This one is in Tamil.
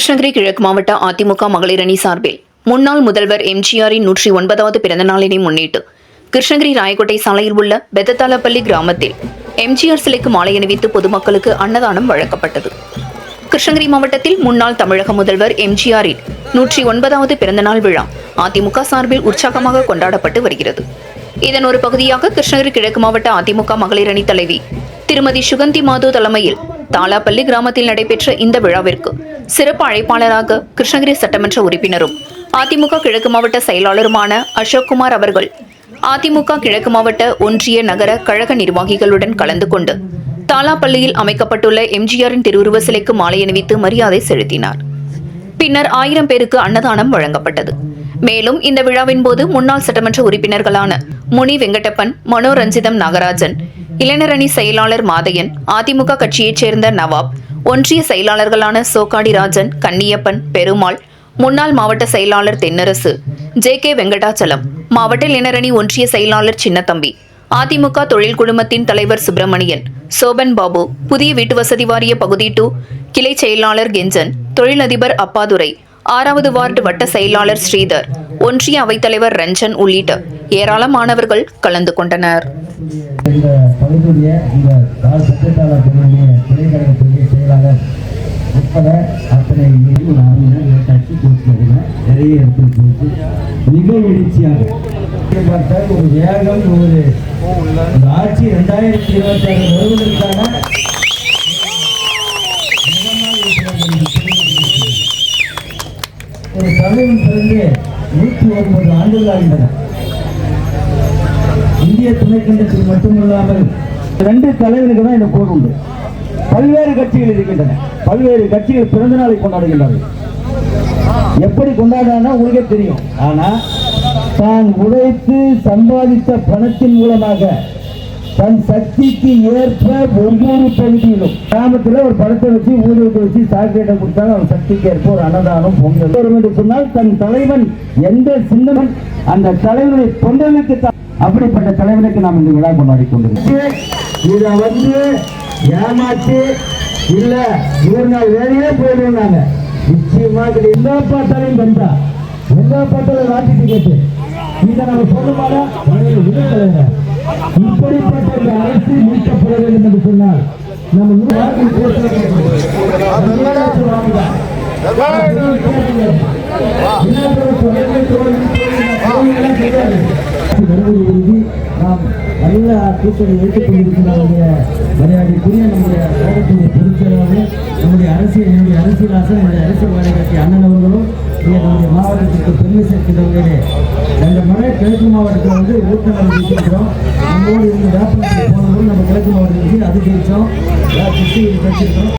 கிருஷ்ணகிரி கிழக்கு மாவட்ட அதிமுக மகளிர் அணி சார்பில் முன்னாள் முதல்வர் எம்ஜிஆரின் நூற்றி ஒன்பதாவது பிறந்த நாளினை முன்னிட்டு கிருஷ்ணகிரி ராயக்கோட்டை சாலையில் உள்ள பெத்தத்தாலப்பள்ளி கிராமத்தில் எம்ஜிஆர் சிலைக்கு மாலை அணிவித்து பொதுமக்களுக்கு அன்னதானம் வழங்கப்பட்டது. கிருஷ்ணகிரி மாவட்டத்தில் முன்னாள் தமிழக முதல்வர் எம்ஜிஆரின் நூற்றி ஒன்பதாவது பிறந்தநாள் விழா அதிமுக சார்பில் உற்சாகமாக கொண்டாடப்பட்டு வருகிறது. இதன் ஒரு பகுதியாக கிருஷ்ணகிரி கிழக்கு மாவட்ட அதிமுக மகளிர் அணி தலைவி திருமதி சுகந்தி மாது தலைமையில் தாலாப்பள்ளி கிராமத்தில் நடைபெற்ற இந்த விழாவிற்கு சிறப்பு அழைப்பாளராக கிருஷ்ணகிரி சட்டமன்ற உறுப்பினரும் அதிமுக கிழக்கு மாவட்ட செயலாளருமான அசோக்குமார் அவர்கள் அதிமுக கிழக்கு மாவட்ட ஒன்றிய நகர கழக நிர்வாகிகளுடன் கலந்து கொண்டு தாலாப்பள்ளியில் அமைக்கப்பட்டுள்ள எம்ஜிஆரின் திருவுருவ சிலைக்கு மாலை அணிவித்து மரியாதை செலுத்தினார். பின்னர் ஆயிரம் பேருக்கு அன்னதானம் வழங்கப்பட்டது. மேலும் இந்த விழாவின் போது முன்னாள் சட்டமன்ற உறுப்பினர்களான முனி வெங்கடப்பன் மனோரஞ்சிதம் நாகராஜன் இளைஞரணி செயலாளர் மாதையன் அதிமுக கட்சியைச் சேர்ந்த நவாப் ஒன்றிய செயலாளர்களான சோகாடி ராஜன் கன்னியப்பன் பெருமாள் முன்னாள் மாவட்ட செயலாளர் தென்னரசு ஜே கே வெங்கடாச்சலம் மாவட்ட இளைஞரணி ஒன்றிய செயலாளர் சின்னத்தம்பி அதிமுக தொழில் குழுமத்தின் தலைவர் சுப்பிரமணியன் சோபன் பாபு புதிய வீட்டு வசதி வாரிய பகுதி டூ கிளை செயலாளர் கெஞ்சன் தொழிலதிபர் அப்பாதுரை ஆறாவது வார்டு வட்ட செயலாளர் ஸ்ரீதர் ஒன்றிய அவைத்தலைவர் ரஞ்சன் உள்ளிட்ட ஏராளமானவர்கள் கலந்து கொண்டனர். ஒரு மிக எழுச்சியாக ஒரு வேகம் ஒரு ஆட்சி இரண்டாயிரத்தி இருபத்தி ஆறு வருவதற்கான ஐம்பது ஆண்டுகள் ஆகின்றன. இந்திய துணைக்கண்டத்தில் மட்டுமல்லாமல் ரெண்டு தலைவருக்கு தான் இந்த போர் உண்டு. பல்வேறு கட்சிகள் இருக்கின்றன. பல்வேறு கட்சிகள் பிறந்த நாளை கொண்டாடுகின்றார்கள். எப்படி கொண்டாடுறாங்கன்னா உங்களுக்கே தெரியும். ஆனா தான் உழைத்து சம்பாதித்த பணத்தின் மூலமாக தன் சக்திக்கு ஏற்ப ஒவ்வொரு பகுதியிலும். கிராமத்துல ஒரு படத்தை வச்சு ஊதியத்தை வச்சு சாக்லேட்டை கொடுத்தாலும் அவன் சக்திக்கு ஏற்ப ஒரு அன்னதானம் பொங்கல். வரும் என்று சொன்னால் தன் தலைவன் எந்த சின்னவன் அந்த தலைவனை தொண்டனுக்கு அப்படிப்பட்ட தலைவனுக்கு நாம் இந்த விழா கொண்டாடி கொண்டிருக்கிறோம் இதை வந்து ஏமாச்சு இல்ல இவர் நாள் வேலையே போயிடுவாங்க நிச்சயமா இது எல்லா பார்த்தாலையும் வந்தா எல்லா பார்த்தாலும் நாட்டுக்கு கேட்டு. இதை நம்ம சொல்லுமாடா இப்படிப்பட்ட இந்த அரசு மீட்கப்பட வேண்டும் என்று சொன்னால் நம்ம இன்னும் யாருக்கும் நாம் நல்ல கூட்டணி வைத்துக் கொண்டிருக்கிறாருடைய மரியாதைக்குரிய நம்முடைய கழகத்துடைய பொதுச்செயலாளர் நம்முடைய அரசியல் என்னுடைய நம்முடைய அண்ணன் அவர்களும் என்னுடைய மாவட்டத்திற்கு பெருமை சேர்க்கின்ற வகையிலே அந்த கிழக்கு மாவட்டத்தில் வந்து ஊட்டங்கள் வச்சிருக்கிறோம் நம்மளோடு இருந்து வேப்பனத்தில் போனதும் நம்ம கிழக்கு மாவட்டத்துக்கு அது ஜெயிச்சோம் கிருஷ்ணகிரி கட்சிருக்கோம்